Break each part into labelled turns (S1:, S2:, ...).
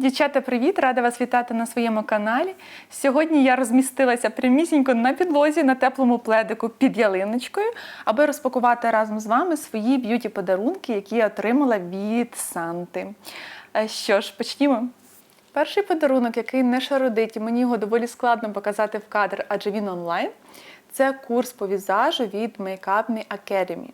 S1: Дівчата, привіт! Рада вас вітати на своєму каналі. Сьогодні я розмістилася прямісінько на підлозі на теплому пледику під ялиночкою, аби розпакувати разом з вами свої б'юті-подарунки, які я отримала від Санти. Е, Що ж, почнімо. Перший подарунок, який не шародить, і мені його доволі складно показати в кадр, адже він онлайн. Це курс по візажу від Makeup Academy.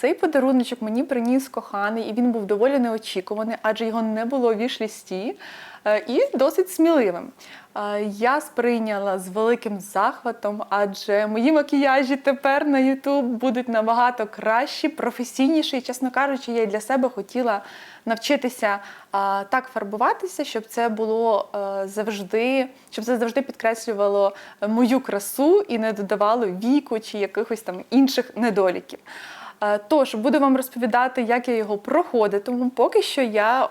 S1: Цей подаруночок мені приніс коханий, і він був доволі неочікуваний, адже його не було вішлісті, е, і досить сміливим. Е, Я сприйняла з великим захватом, адже мої макіяжі тепер на YouTube будуть набагато кращі, професійніші. І, чесно кажучи, я й для себе хотіла навчитися так фарбуватися, щоб це було е, завжди, щоб це завжди підкреслювало мою красу і не додавало віку чи якихось там інших недоліків. Е, Тож буду вам розповідати, як я його проходитиму. Поки що я е,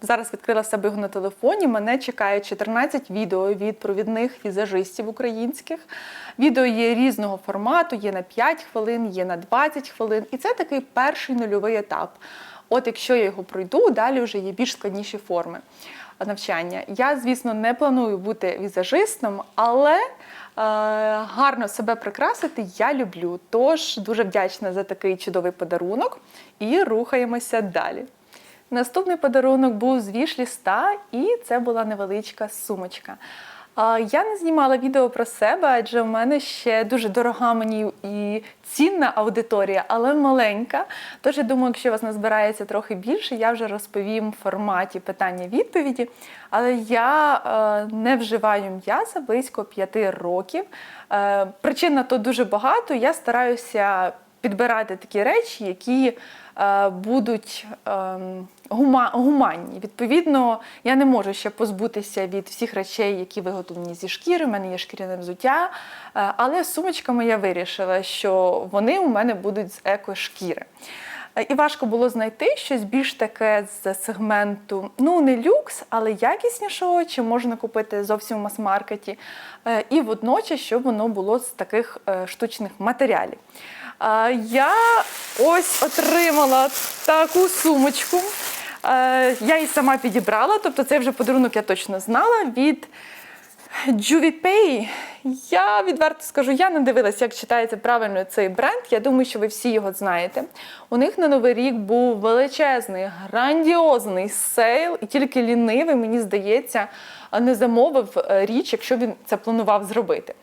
S1: зараз відкрила себе його на телефоні. Мене чекає 14 відео від провідних візажистів українських. Відео є різного формату, є на 5 хвилин, є на 20 хвилин. І це такий перший нульовий етап. От якщо я його пройду, далі вже є більш складніші форми навчання. Я, звісно, не планую бути візажистом, але гарно себе прикрасити я люблю. Тож дуже вдячна за такий чудовий подарунок і рухаємося далі. Наступний подарунок був з вішліста, і це була невеличка сумочка. Я не знімала відео про себе, адже в мене ще дуже дорога мені і цінна аудиторія, але маленька. Тож я думаю, якщо вас назбирається трохи більше, я вже розповім в форматі питання-відповіді. Але я е, не вживаю м'яса близько п'яти років. Е, причин на то дуже багато. Я стараюся підбирати такі речі, які е, будуть ем, гума, гуманні. Відповідно, я не можу ще позбутися від всіх речей, які виготовлені зі шкіри. У мене є шкіряне взуття. Е, але з сумочками я вирішила, що вони у мене будуть з екошкіри. Е, І важко було знайти щось більш таке з сегменту, ну не люкс, але якіснішого, чи можна купити зовсім в мас-маркеті. Е, І водночас, щоб воно було з таких е, штучних матеріалів. Я ось отримала таку сумочку. Е, Я її сама підібрала, тобто цей вже подарунок я точно знала від JuviPay. Я відверто скажу, я не дивилася, як читається правильно цей бренд. Я думаю, що ви всі його знаєте. У них на новий рік був величезний, грандіозний сейл, і тільки лінивий, мені здається, не замовив е, річ, якщо він це планував зробити.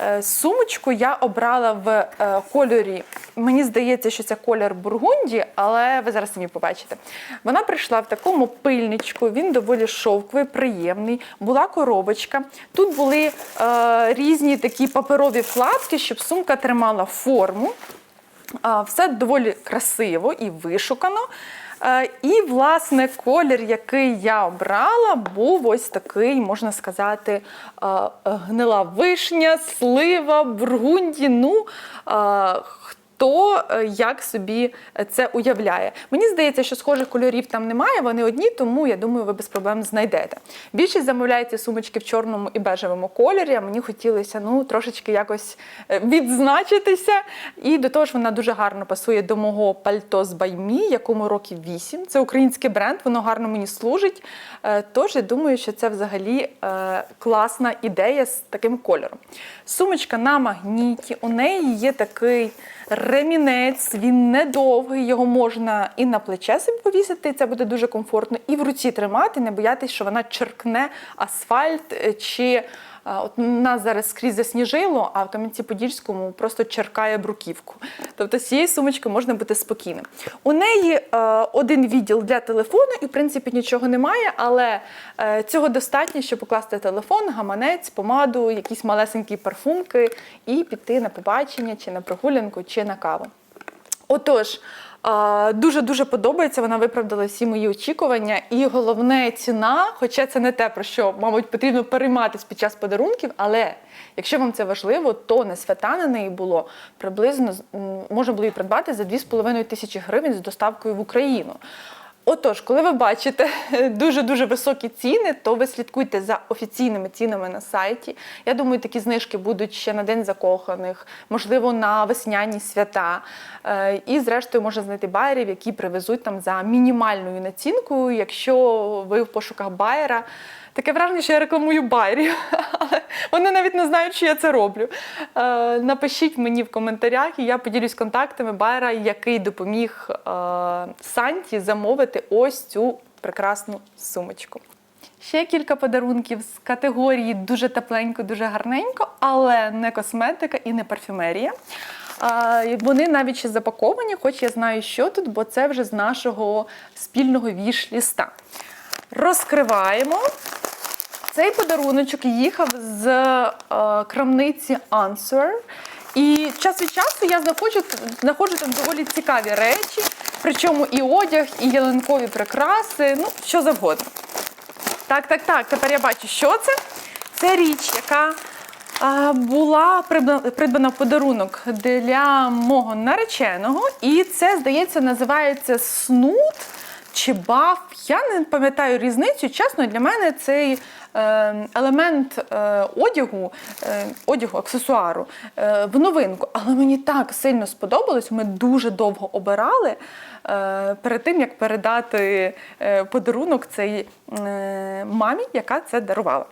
S1: Е, Сумочку я обрала в е, кольорі. Мені здається, що це колір бургунді, але ви зараз самі побачите. Вона прийшла в такому пильничку, він доволі шовковий, приємний. Була коробочка. Тут були е, різні такі паперові вкладки, щоб сумка тримала форму. А, Все доволі красиво і вишукано. Е, І, власне, колір, який я обрала, був ось такий, можна сказати, е, гнила вишня, слива, бургунді. Ну, е, хто е, як собі це уявляє. Мені здається, що схожих кольорів там немає, вони одні, тому я думаю, ви без проблем знайдете. Більшість замовляється сумочки в чорному і бежевому кольорі. А мені хотілося ну, трошечки якось е, відзначитися. І до того ж, вона дуже гарно пасує до мого пальто з Баймі, якому років 8. Це український бренд, воно гарно мені служить. Е, Тож я думаю, що це взагалі е, класна ідея з таким кольором. Сумочка на магніті, у неї є такий ремінець, він недовгий, його можна і на плече собі повісити, це буде дуже комфортно, і в руці тримати, не боятися, що вона черкне асфальт е, чи. От нас зараз скрізь засніжило, а в Кам'янці-Подільському просто черкає бруківку. Тобто з цієї сумочки можна бути спокійним. У неї е, один відділ для телефону, і в принципі нічого немає, але е, цього достатньо, щоб покласти телефон, гаманець, помаду, якісь малесенькі парфумки і піти на побачення, чи на прогулянку, чи на каву. Отож, дуже дуже подобається. Вона виправдала всі мої очікування. І головне ціна, хоча це не те, про що, мабуть, потрібно перейматися під час подарунків, але якщо вам це важливо, то на свята на неї було приблизно можна було її придбати за 2,5 тисячі гривень з доставкою в Україну. Отож, коли ви бачите дуже-дуже високі ціни, то ви слідкуйте за офіційними цінами на сайті. Я думаю, такі знижки будуть ще на День закоханих, можливо, на весняні свята. Е, І, зрештою, можна знайти байерів, які привезуть там за мінімальною націнкою, якщо ви в пошуках байера. Таке враження, що я рекламую байерів, але вони навіть не знають, що я це роблю. Е, напишіть мені в коментарях, і я поділюсь контактами байера, який допоміг е, Санті замовити ось цю прекрасну сумочку. Ще кілька подарунків з категорії дуже тепленько, дуже гарненько, але не косметика і не парфюмерія. Вони навіть ще запаковані, хоч я знаю, що тут, бо це вже з нашого спільного віш-ліста. Розкриваємо. Цей подаруночок їхав з е, крамниці Answer. І час від часу я знаходжу, знаходжу там доволі цікаві речі, причому і одяг, і ялинкові прикраси, ну, що завгодно. Так, так, так. Тепер я бачу, що це. Це річ, яка а, була придбана, в подарунок для мого нареченого. І це, здається, називається снуд чи баф. Я не пам'ятаю різницю. Чесно, для мене цей е, елемент е, одягу, е, одягу, аксесуару в новинку. Але мені так сильно сподобалось. Ми дуже довго обирали перед тим, як передати подарунок цей мамі, яка це дарувала.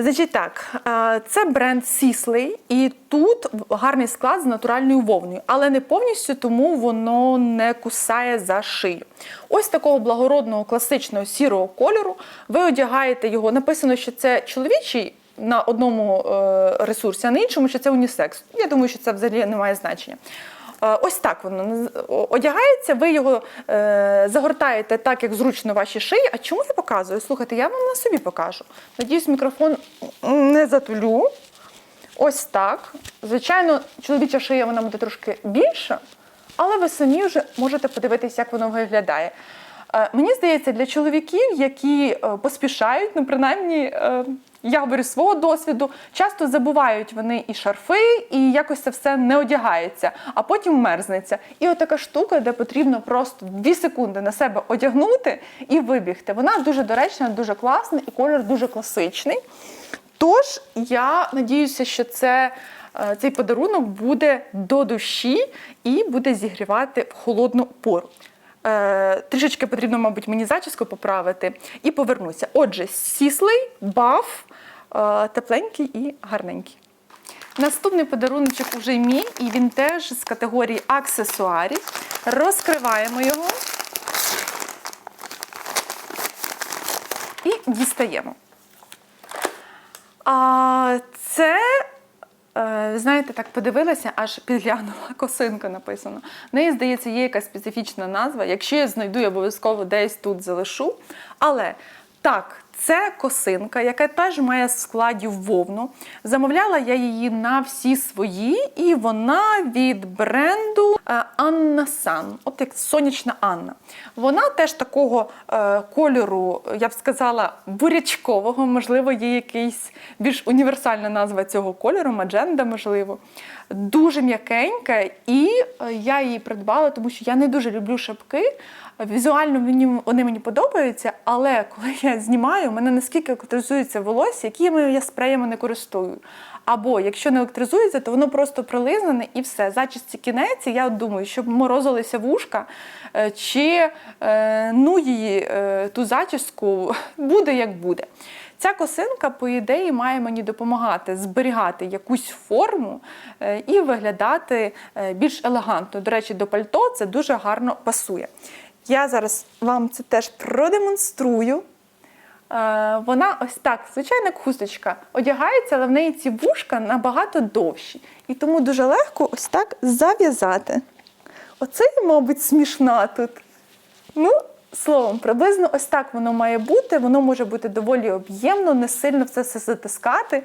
S1: Значить так, е, це бренд Sisley, і тут гарний склад з натуральною вовною, але не повністю, тому воно не кусає за шию. Ось такого благородного класичного сірого кольору. Ви одягаєте його. Написано, що це чоловічий на одному е, ресурсі, а на іншому, що це унісекс. Я думаю, що це взагалі не має значення. Е, Ось так воно одягається, ви його е, загортаєте так, як зручно вашій шиї. А чому я показую? Слухайте, я вам на собі покажу. Надіюсь, мікрофон не затулю. Ось так. Звичайно, чоловіча шия вона буде трошки більша, але ви самі вже можете подивитися, як воно виглядає. Е, Мені здається, для чоловіків, які поспішають, ну принаймні, я говорю свого досвіду, часто забувають вони і шарфи, і якось це все не одягається, а потім мерзнеться. І отака штука, де потрібно просто 2 секунди на себе одягнути і вибігти. Вона дуже доречна, дуже класна, і колір дуже класичний. Тож я надіюся, що це, е, цей подарунок буде до душі і буде зігрівати в холодну пору. Е, трішечки потрібно, мабуть, мені зачіску поправити і повернуся. Отже, сіслий, баф, е, тепленький і гарненький. Наступний подаруночок уже мій, і він теж з категорії аксесуарів. Розкриваємо його і дістаємо. А це, знаєте, так подивилася, аж підглянула, косинка написано. В неї, здається, є якась специфічна назва. Якщо я знайду, я обов'язково десь тут залишу. Але так, це косинка, яка теж має складі вовну. Замовляла я її на всі свої, і вона від бренду е, Анна Сан, от як сонячна Анна. Вона теж такого е, кольору, я б сказала, бурячкового, можливо, є якийсь більш універсальна назва цього кольору, мадженда, можливо. Дуже м'якенька, і е, я її придбала, тому що я не дуже люблю шапки. Візуально мені вони мені подобаються, але коли я знімаю, мене наскільки електризується волосся, якими я спреями не користую. Або якщо не електризується, то воно просто прилизнене і все. Зачисті кінець, і я думаю, щоб морозилися вушка, е, чи е, ну її ту зачіску буде як буде. Ця косинка, по ідеї, має мені допомагати зберігати якусь форму е, і виглядати е, більш елегантно. До речі, до пальто це дуже гарно пасує. Я зараз вам це теж продемонструю. Е, Вона ось так, звичайно, як хусточка, одягається, але в неї ці вушка набагато довші. І тому дуже легко ось так зав'язати. Оце, мабуть, смішна тут. Ну, словом, приблизно ось так воно має бути. Воно може бути доволі об'ємно, не сильно все це затискати.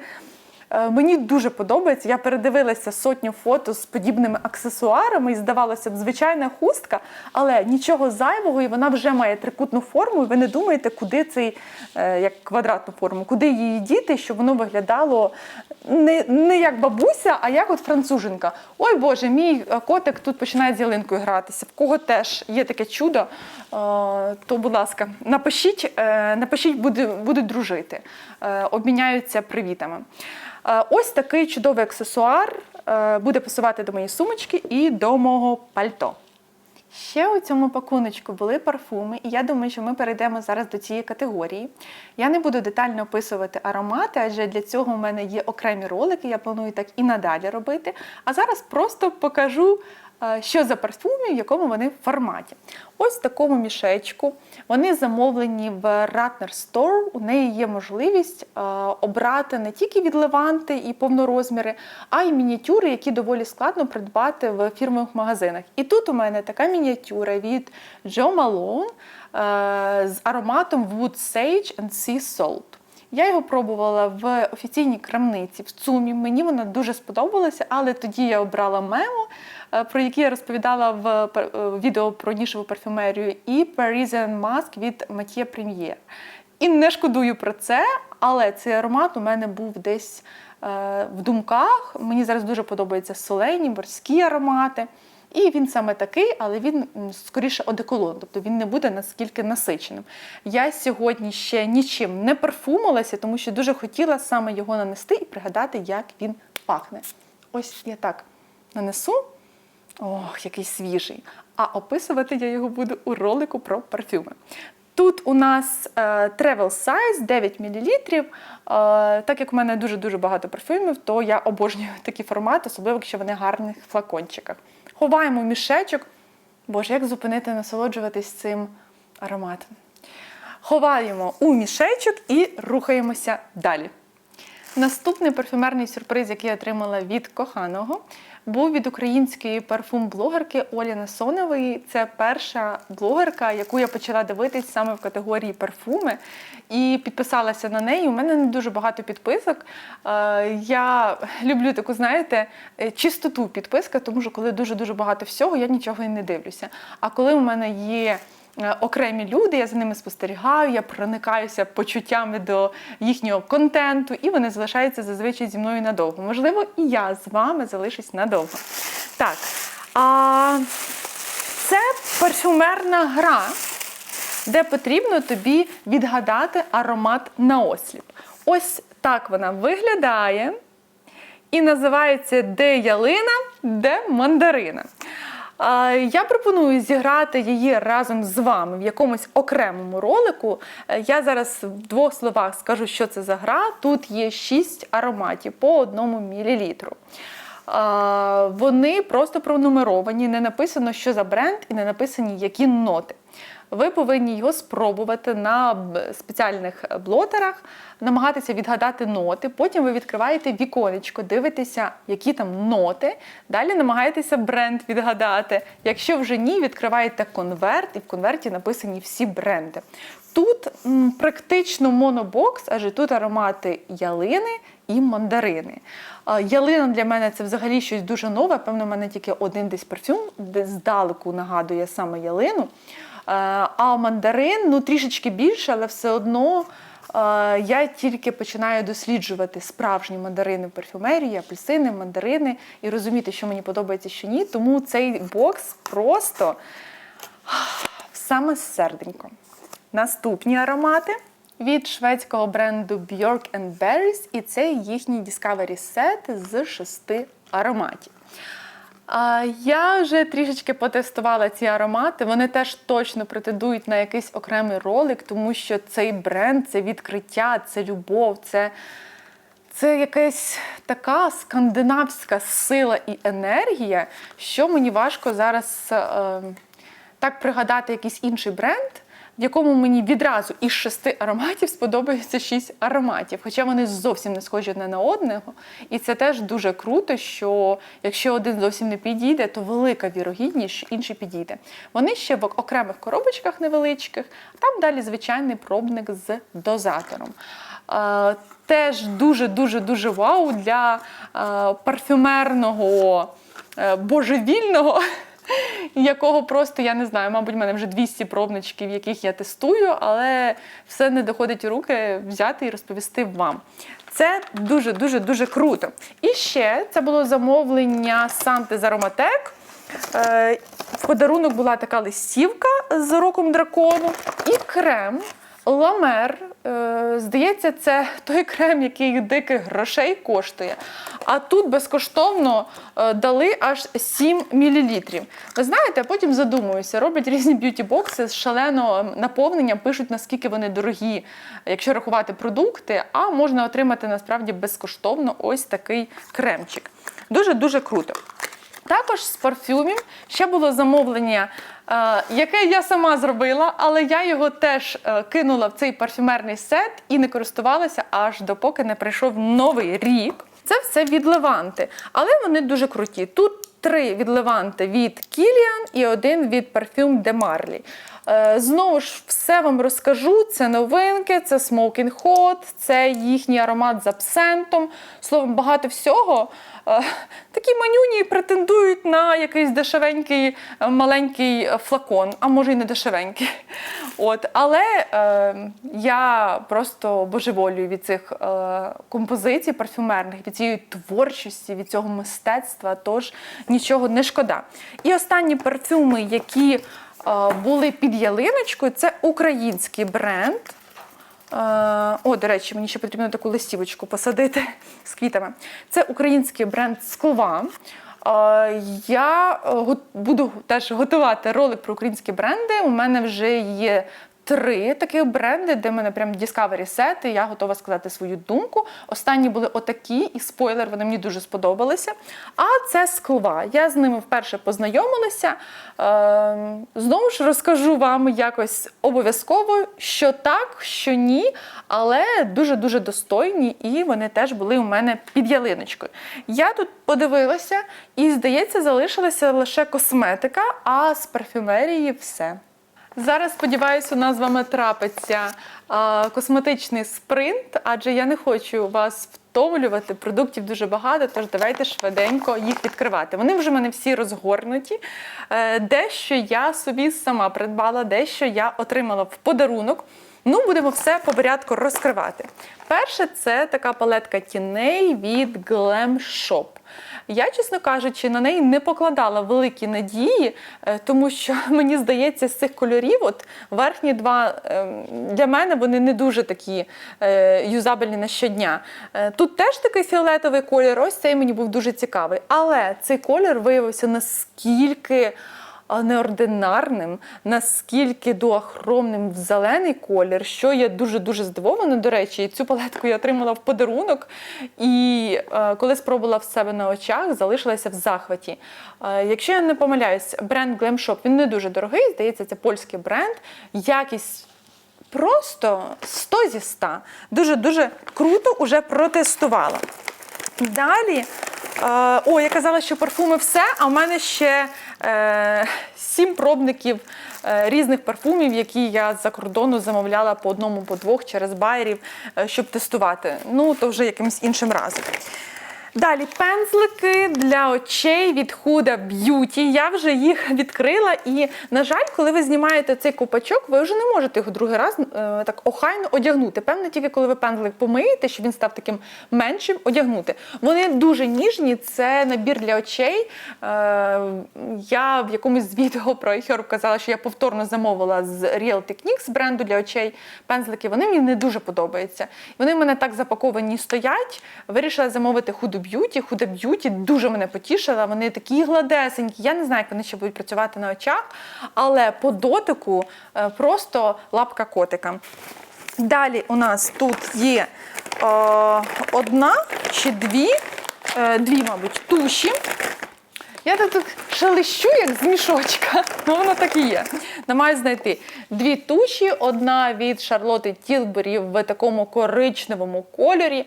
S1: Е, Мені дуже подобається. Я передивилася сотню фото з подібними аксесуарами, і здавалося б, звичайна хустка, але нічого зайвого, і вона вже має трикутну форму. І ви не думаєте, куди цей е, як квадратну форму, куди її діти, щоб воно виглядало не, не як бабуся, а як от француженка. Ой Боже, мій е, котик тут починає з ялинкою гратися. В кого теж є таке чудо, то, будь ласка, напишіть, напишіть, будуть дружити, обміняються привітами. Е, Ось такий чудовий аксесуар е, буде пасувати до моєї сумочки і до мого пальто. Ще у цьому пакуночку були парфуми, і я думаю, що ми перейдемо зараз до цієї категорії. Я не буду детально описувати аромати, адже для цього в мене є окремі ролики, я планую так і надалі робити. А зараз просто покажу, що за парфуми, в якому вони форматі. Ось в такому мішечку. Вони замовлені в Ratner Store. У неї є можливість е, обрати не тільки від Леванти і повнорозміри, а й мініатюри, які доволі складно придбати в фірмових магазинах. І тут у мене така мініатюра від Joe Malone е, з ароматом Wood Sage and Sea Salt. Я його пробувала в офіційній крамниці в ЦУМі. Мені вона дуже сподобалася, але тоді я обрала мемо, е, про який я розповідала в пер- е, відео про нішеву парфюмерію, і Parisian Mask від Mathieu Premier. І не шкодую про це, але цей аромат у мене був десь е, в думках. Мені зараз дуже подобаються солені, морські аромати. І він саме такий, але він скоріше одеколон, тобто він не буде наскільки насиченим. Я сьогодні ще нічим не парфумилася, тому що дуже хотіла саме його нанести і пригадати, як він пахне. Ось я так нанесу. Ох, який свіжий. А описувати я його буду у ролику про парфюми. Тут у нас е, travel size 9 мл. Е, так як у мене дуже-дуже багато парфюмів, то я обожнюю такі формати, особливо якщо вони в гарних флакончиках. Ховаємо в мішечок. Боже, як зупинити насолоджуватись цим ароматом? Ховаємо у мішечок і рухаємося далі. Наступний парфюмерний сюрприз, який я отримала від коханого, був від української парфум-блогерки Олі Насонової. Це перша блогерка, яку я почала дивитись саме в категорії парфуми. І підписалася на неї. У мене не дуже багато підписок. Е, Я люблю таку, знаєте, е, чистоту підписка, тому що коли дуже-дуже багато всього, я нічого і не дивлюся. А коли у мене є окремі люди, я за ними спостерігаю, я проникаюся почуттями до їхнього контенту, і вони залишаються зазвичай зі мною надовго. Можливо, і я з вами залишусь надовго. Так, а це парфюмерна гра, де потрібно тобі відгадати аромат на осліп. Ось так вона виглядає. І називається Де ялина, де мандарина. Я пропоную зіграти її разом з вами в якомусь окремому ролику. Е, Я зараз в двох словах скажу, що це за гра. Тут є 6 ароматів по одному мілілітру. Вони просто пронумеровані, не написано, що за бренд, і не написані, які ноти. Ви повинні його спробувати на спеціальних блотерах, намагатися відгадати ноти. Потім ви відкриваєте віконечко, дивитеся, які там ноти. Далі намагаєтеся бренд відгадати. Якщо вже ні, відкриваєте конверт, і в конверті написані всі бренди. Тут м, практично монобокс, адже тут аромати ялини і мандарини. Ялина для мене це взагалі щось дуже нове. Певно, в мене тільки один десь парфюм, де здалеку нагадує саме ялину. Е, А мандарин ну трішечки більше, але все одно е, я тільки починаю досліджувати справжні мандарини в парфюмерії, апельсини, мандарини і розуміти, що мені подобається, що ні. Тому цей бокс просто саме серденько. Наступні аромати від шведського бренду Björk Berries, і це їхній Discovery Set з шести ароматів. Я вже трішечки потестувала ці аромати. Вони теж точно претендують на якийсь окремий ролик, тому що цей бренд це відкриття, це любов, це, це якась така скандинавська сила і енергія, що мені важко зараз е, так пригадати якийсь інший бренд. В якому мені відразу із шести ароматів сподобається шість ароматів, хоча вони зовсім не схожі одне на одного. І це теж дуже круто, що якщо один зовсім не підійде, то велика вірогідність, що інший підійде. Вони ще в окремих коробочках невеличких, а там далі звичайний пробник з дозатором. Е, Теж дуже-дуже дуже вау для е, парфюмерного е, божевільного, якого просто я не знаю, мабуть, в мене вже 200 пробничків, яких я тестую, але все не доходить у руки взяти і розповісти вам. Це дуже дуже круто. І ще це було замовлення Санти з Ароматек. В подарунок була така листівка з роком дракону і крем. Ламер, е, здається, це той крем, який диких грошей коштує. А тут безкоштовно е, дали аж 7 мл. Ви знаєте, потім задумуюся, роблять різні б'юті-бокси з шаленого наповненням, пишуть, наскільки вони дорогі, якщо рахувати продукти, а можна отримати насправді безкоштовно ось такий кремчик. Дуже-дуже круто. Також з парфюмів ще було замовлення, яке я сама зробила, але я його теж е, кинула в цей парфюмерний сет і не користувалася аж допоки не прийшов новий рік. Це все від Леванти, але вони дуже круті. Тут три від Леванти від Кіліан і один від парфюм де Марлі. Е, Знову ж все вам розкажу. Це новинки, це Smoking Hot, це їхній аромат з абсентом. Словом, багато всього. Е, Такі манюні претендують на якийсь дешевенький е, маленький флакон, а може й не дешевенький. От, але е, я просто божеволюю від цих е, композицій парфюмерних, від цієї творчості, від цього мистецтва, тож нічого не шкода. І останні парфюми, які е, були під ялиночкою, це український бренд. Е, О, до речі, мені ще потрібно таку листівочку посадити з квітами. Це український бренд Скла. Е, Я е, буду теж готувати ролик про українські бренди. У мене вже є три таких бренди, де мене прям Discovery сети. Я готова сказати свою думку. Останні були отакі, і спойлер, вони мені дуже сподобалися. А це скла. Я з ними вперше познайомилася. Е, Знову ж розкажу вам якось обов'язково, що так, що ні, але дуже-дуже достойні, і вони теж були у мене під ялиночкою. Я тут подивилася, і, здається, залишилася лише косметика, а з парфюмерії все. Зараз, сподіваюся, у нас з вами трапиться а, косметичний спринт, адже я не хочу вас втомлювати. Продуктів дуже багато, тож давайте швиденько їх відкривати. Вони вже в мене всі розгорнуті. Е, Дещо я собі сама придбала, дещо я отримала в подарунок. Ну, будемо все по порядку розкривати. Перше, це така палетка тіней від Glam Shop. Я, чесно кажучи, на неї не покладала великі надії, е, тому що мені здається, з цих кольорів, от верхні два е, для мене вони не дуже такі е, юзабельні на щодня. Е, Тут теж такий фіолетовий колір, ось цей мені був дуже цікавий. Але цей колір виявився наскільки неординарним, наскільки дуахромним в зелений колір, що я дуже-дуже здивована. До речі, і цю палетку я отримала в подарунок. І е, коли спробувала в себе на очах, залишилася в захваті. Е, якщо я не помиляюсь, бренд Glam Shop, він не дуже дорогий, здається, це польський бренд. Якість просто 100 зі 100. Дуже-дуже круто уже протестувала. Далі, е, о, я казала, що парфуми все, а в мене ще сім пробників е, різних парфумів, які я з-за кордону замовляла по одному, по двох через байерів, е, щоб тестувати. Ну, то вже якимось іншим разом. Далі пензлики для очей від Huda Beauty. Я вже їх відкрила. І, на жаль, коли ви знімаєте цей копачок, ви вже не можете його другий раз е, так охайно одягнути. Певно, тільки коли ви пензлик помиєте, щоб він став таким меншим, одягнути. Вони дуже ніжні, це набір для очей. Е, я в якомусь з відео про iHerb казала, що я повторно замовила з Real Techniques бренду для очей пензлики. Вони мені не дуже подобаються. Вони в мене так запаковані стоять. Вирішила замовити Huda Beauty. Huda б'юті дуже мене потішила. Вони такі гладесенькі. Я не знаю, як вони ще будуть працювати на очах, але по дотику е, просто лапка котика. Далі у нас тут є е, одна чи дві, е, дві, мабуть, туші. Я тут шелещу, як з мішочка. Ну, воно так і є. Намагаюсь знайти дві туші. Одна від Шарлоти Тілбері в такому коричневому кольорі. Е,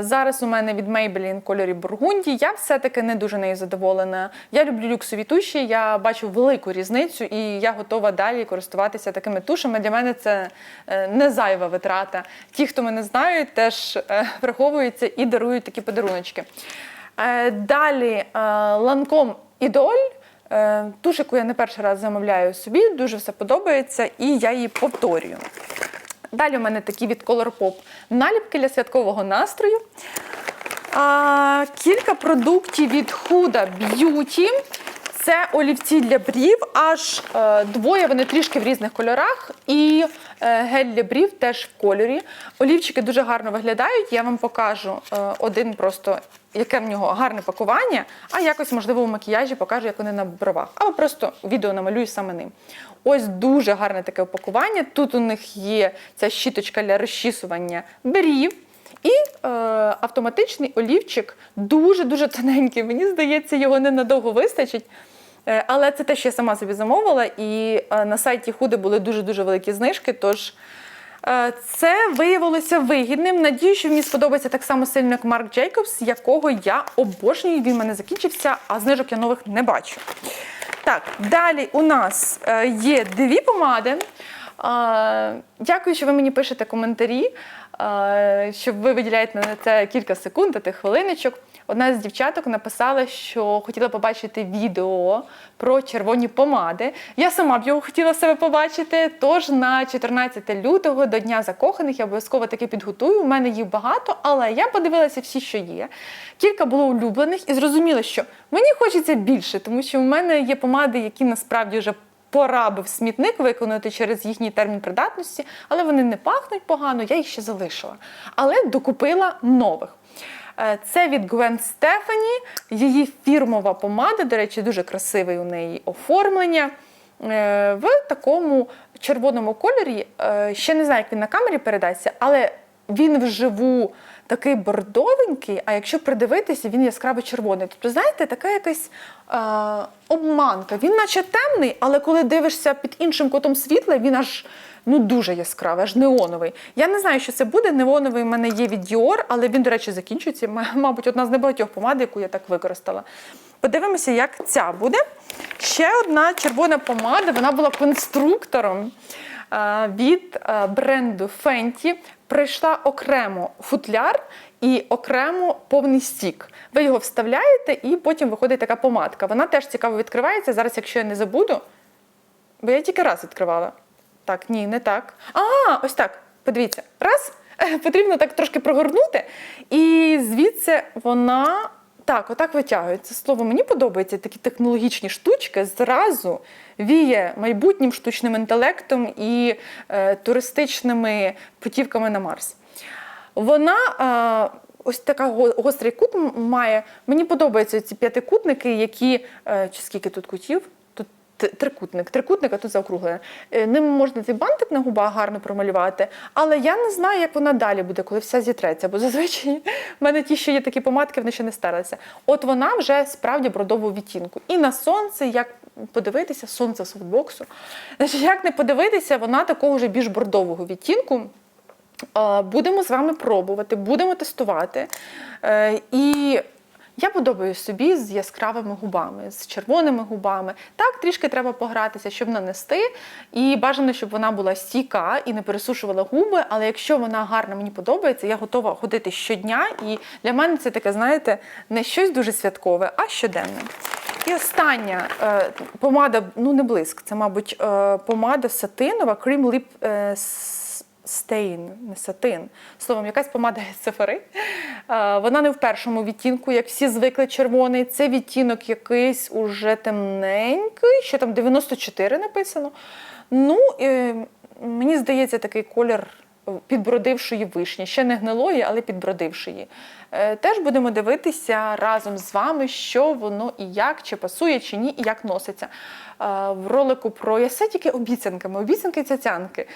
S1: зараз у мене від Maybelline кольорі Бургунді. Я все-таки не дуже нею задоволена. Я люблю люксові туші, я бачу велику різницю і я готова далі користуватися такими тушами. Для мене це е, не зайва витрата. Ті, хто мене знають, теж е, враховуються і дарують такі подаруночки. Е, Далі ланком ідоль. Е, Туш, яку я не перший раз замовляю собі, дуже все подобається, і я її повторюю. Далі у мене такі від Colourpop наліпки для святкового настрою. А, кілька продуктів від Huda Beauty. Це олівці для брів, аж е, двоє, вони трішки в різних кольорах. І е, гель для брів теж в кольорі. Олівчики дуже гарно виглядають. Я вам покажу е, один просто, яке в нього гарне пакування, а якось, можливо, в макіяжі покажу, як вони на бровах. Або просто відео намалюю саме ним. Ось дуже гарне таке упакування. Тут у них є ця щіточка для розчісування брів. І е, автоматичний олівчик дуже-дуже тоненький. Мені здається, його ненадовго вистачить. Е, але це те, що я сама собі замовила, і е, на сайті Худи були дуже-дуже великі знижки. Тож е, це виявилося вигідним. Надію, що мені сподобається так само сильно, як Марк Джейкобс, якого я обожнюю. Він в мене закінчився, а знижок я нових не бачу. Так, далі у нас є дві помади. Дякую, що ви мені пишете коментарі, е, що ви виділяєте на це кілька секунд, а тих хвилиночок. Одна з дівчаток написала, що хотіла побачити відео про червоні помади. Я сама б його хотіла себе побачити. Тож на 14 лютого до Дня закоханих я обов'язково таки підготую. У мене їх багато, але я подивилася всі, що є. Кілька було улюблених і зрозуміла, що мені хочеться більше, тому що в мене є помади, які насправді вже пора би смітник виконати через їхній термін придатності, але вони не пахнуть погано, я їх ще залишила. Але докупила нових. Е, Це від Gwen Стефані, її фірмова помада, до речі, дуже красиве у неї оформлення. Е, В такому червоному кольорі. Е, Ще не знаю, як він на камері передасться, але він вживу такий бордовенький, а якщо придивитися, він яскраво червоний. Тобто, знаєте, така якась е, обманка. Він наче темний, але коли дивишся під іншим кутом світла, він аж ну, дуже яскравий, аж неоновий. Я не знаю, що це буде. Неоновий в мене є від Dior, але він, до речі, закінчується. Мабуть, одна з небагатьох помад, яку я так використала. Подивимося, як ця буде. Ще одна червона помада, вона була конструктором від е, бренду Fenty. Прийшла окремо футляр і окремо повний стік. Ви його вставляєте, і потім виходить така помадка. Вона теж цікаво відкривається. Зараз, якщо я не забуду, бо я тільки раз відкривала. Так, ні, не так. А, ось так. Подивіться. Раз. Потрібно так трошки прогорнути. І звідси вона так, отак витягується. Слово, мені подобаються такі технологічні штучки. Зразу віє майбутнім штучним інтелектом і е, туристичними путівками на Марс. Вона е, ось така гострий кут має. Мені подобаються ці п'ятикутники, які. Е, чи скільки тут кутів? Трикутник, трикутник, а тут заокруглене. Е, Ним можна цей бантик на губах гарно промалювати, але я не знаю, як вона далі буде, коли вся зітреться. Бо зазвичай в мене ті, що є такі помадки, вони ще не старлися. От вона вже справді бродового відтінку. І на сонце, як подивитися, сонце софтбоксу, значить, як не подивитися, вона такого вже більш бордового відтінку. Будемо з вами пробувати, будемо тестувати. Е, І я подобаю собі з яскравими губами, з червоними губами. Так, трішки треба погратися, щоб нанести. І бажано, щоб вона була стійка і не пересушувала губи. Але якщо вона гарна, мені подобається, я готова ходити щодня. І для мене це таке, знаєте, не щось дуже святкове, а щоденне. І остання е, помада, ну не блиск, це, мабуть, е, помада сатинова Cream Lip е, с- Stain, не сатин. Словом, якась помада. Е, Вона не в першому відтінку, як всі звикли червоний. Це відтінок якийсь уже темненький, що там 94 написано. Ну, е, мені здається, такий колір підбродившої вишні. Ще не гнилої, але підбродившої. Е, Теж будемо дивитися разом з вами, що воно і як, чи пасує, чи ні, і як носиться. В ролику про я все тільки обіцянками, обіцянки цяцянки.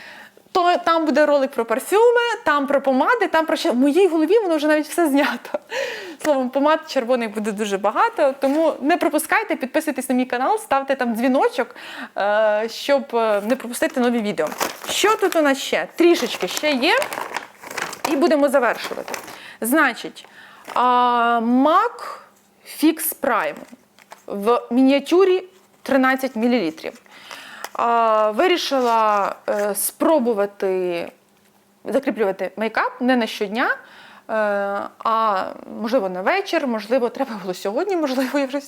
S1: То там буде ролик про парфюми, там про помади, там про ще в моїй голові воно вже навіть все знято. Словом, помад червоних буде дуже багато, тому не пропускайте, підписуйтесь на мій канал, ставте там дзвіночок, е, щоб е, не пропустити нові відео. Що тут у нас ще? Трішечки ще є, і будемо завершувати. Значить, Mac Fix Prime в мініатюрі 13 мл. Вирішила е, спробувати закріплювати мейкап не на щодня, е, а можливо на вечір, можливо, треба було сьогодні, можливо, я вже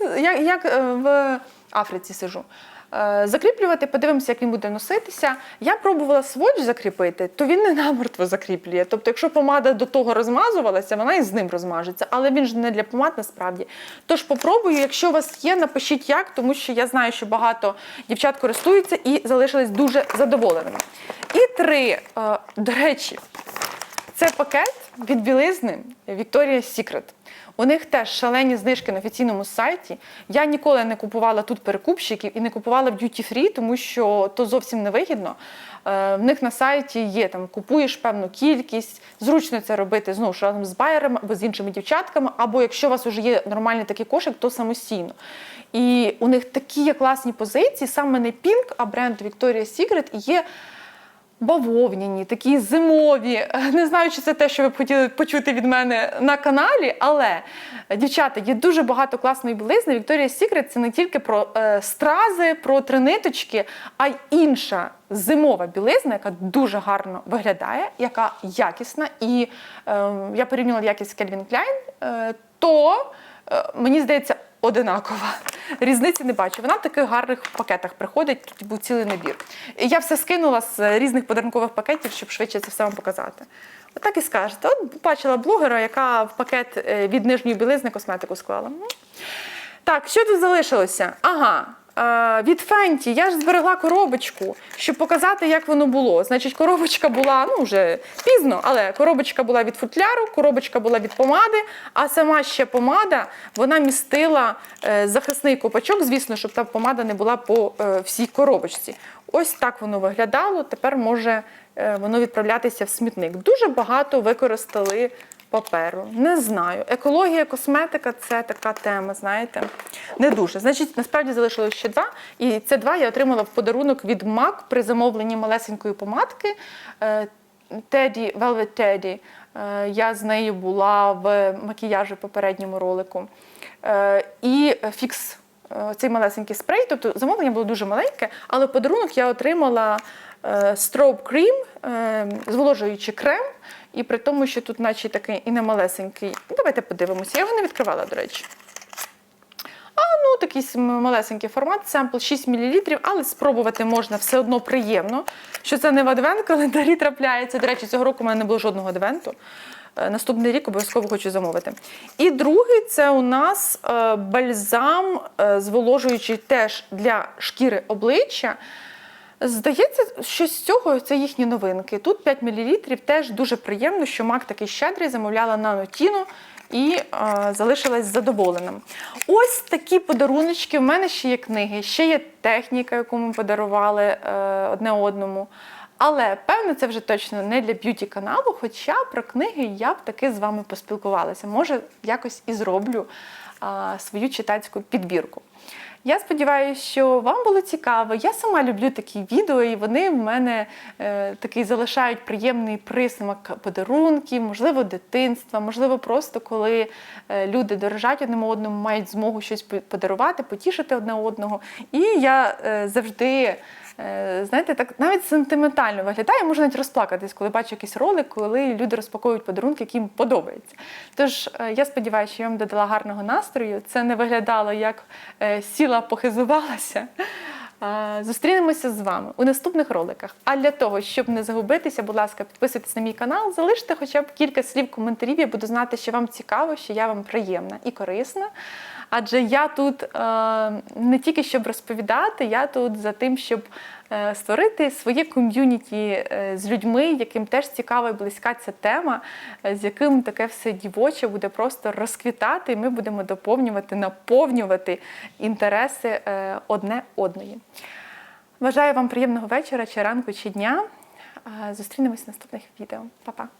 S1: як, як е, в Африці сижу. Е, Закріплювати, подивимося, як він буде носитися. Я пробувала сводч закріпити, то він не намертво закріплює. Тобто, якщо помада до того розмазувалася, вона і з ним розмажеться. Але він ж не для помад насправді. Тож попробую, якщо у вас є, напишіть як, тому що я знаю, що багато дівчат користуються і залишились дуже задоволеними. І три, е, до речі, це пакет від білизни Victoria's Secret. У них теж шалені знижки на офіційному сайті. Я ніколи не купувала тут перекупщиків і не купувала в Duty Free, тому що то зовсім не вигідно. Е, В них на сайті є там купуєш певну кількість. Зручно це робити знову ж разом з байерами або з іншими дівчатками, або якщо у вас вже є нормальний такий кошик, то самостійно. І у них такі є класні позиції, саме не Pink, а бренд Victoria's Secret є бавовняні, такі зимові. Не знаю, чи це те, що ви б хотіли почути від мене на каналі, але дівчата, є дуже багато класної білизни. Victoria's Secret це не тільки про е, стрази, про триниточки, а й інша зимова білизна, яка дуже гарно виглядає, яка якісна. І е, я порівнювала якість Calvin Klein, е, то е, мені здається, одинакова. Різниці не бачу. Вона в таких гарних пакетах приходить, тут був цілий набір. І я все скинула з різних подарункових пакетів, щоб швидше це все вам показати. Отак і скажете. От бачила блогера, яка в пакет е, від нижньої білизни косметику склала. Так, що тут залишилося? Ага. Е, Від Фенті я ж зберегла коробочку, щоб показати, як воно було. Значить, коробочка була ну вже пізно, але коробочка була від футляру, коробочка була від помади, а сама ще помада вона містила е, захисний копачок, звісно, щоб та помада не була по е, всій коробочці. Ось так воно виглядало. Тепер може воно відправлятися в смітник. Дуже багато використали паперу. Не знаю. Екологія, косметика це така тема, знаєте. Не дуже. Значить, насправді залишилось ще два. І це два я отримала в подарунок від MAC при замовленні малесенької помадки. е, Teddy, Velvet. Е, Я з нею була в макіяжі попередньому ролику. Е, І фікс цей малесенький спрей. Тобто замовлення було дуже маленьке, але подарунок я отримала Cream, е, зволожуючий крем. І при тому, що тут, наче такий і не малесенький. Давайте подивимося. Я його не відкривала, до речі. А, ну, такий малесенький формат, семпл 6 мл, але спробувати можна все одно приємно, що це не в адвент календарі трапляється. До речі, цього року у мене не було жодного адвенту. Е, Наступний рік обов'язково хочу замовити. І другий це у нас е, бальзам е, зволожуючий теж для шкіри обличчя. Здається, що з цього це їхні новинки. Тут 5 мл, теж дуже приємно, що мак такий щедрий, замовляла на Нотіно і е, залишилась задоволеним. Ось такі подаруночки. В мене ще є книги, ще є техніка, яку ми подарували е, одне одному. Але певно, це вже точно не для б'юті каналу. Хоча про книги я б таки з вами поспілкувалася. Може, якось і зроблю а, свою читацьку підбірку. Я сподіваюся, що вам було цікаво. Я сама люблю такі відео, і вони в мене е, такий залишають приємний присмак подарунків, можливо, дитинства, можливо, просто коли е, люди дорожать одним одному, мають змогу щось подарувати, потішити одне одного. І я е, завжди. Е, Знаєте, так навіть сентиментально виглядає, можна навіть розплакатись, коли бачу якийсь ролик, коли люди розпаковують подарунки, які їм подобаються. Тож е, я сподіваюся, що я вам додала гарного настрою. Це не виглядало як е, сіла, похизувалася. Зустрінемося з вами у наступних роликах. А для того, щоб не загубитися, будь ласка, підписуйтесь на мій канал, залиште хоча б кілька слів коментарів. Я буду знати, що вам цікаво, що я вам приємна і корисна. Адже я тут е, не тільки щоб розповідати, я тут за тим, щоб е, створити своє ком'юніті е, з людьми, яким теж цікава і близька ця тема, з яким таке все дівоче буде просто розквітати, і ми будемо доповнювати, наповнювати інтереси одне одної. Бажаю вам приємного вечора, чи ранку, чи дня. Зустрінемось в наступних відео. Па-па!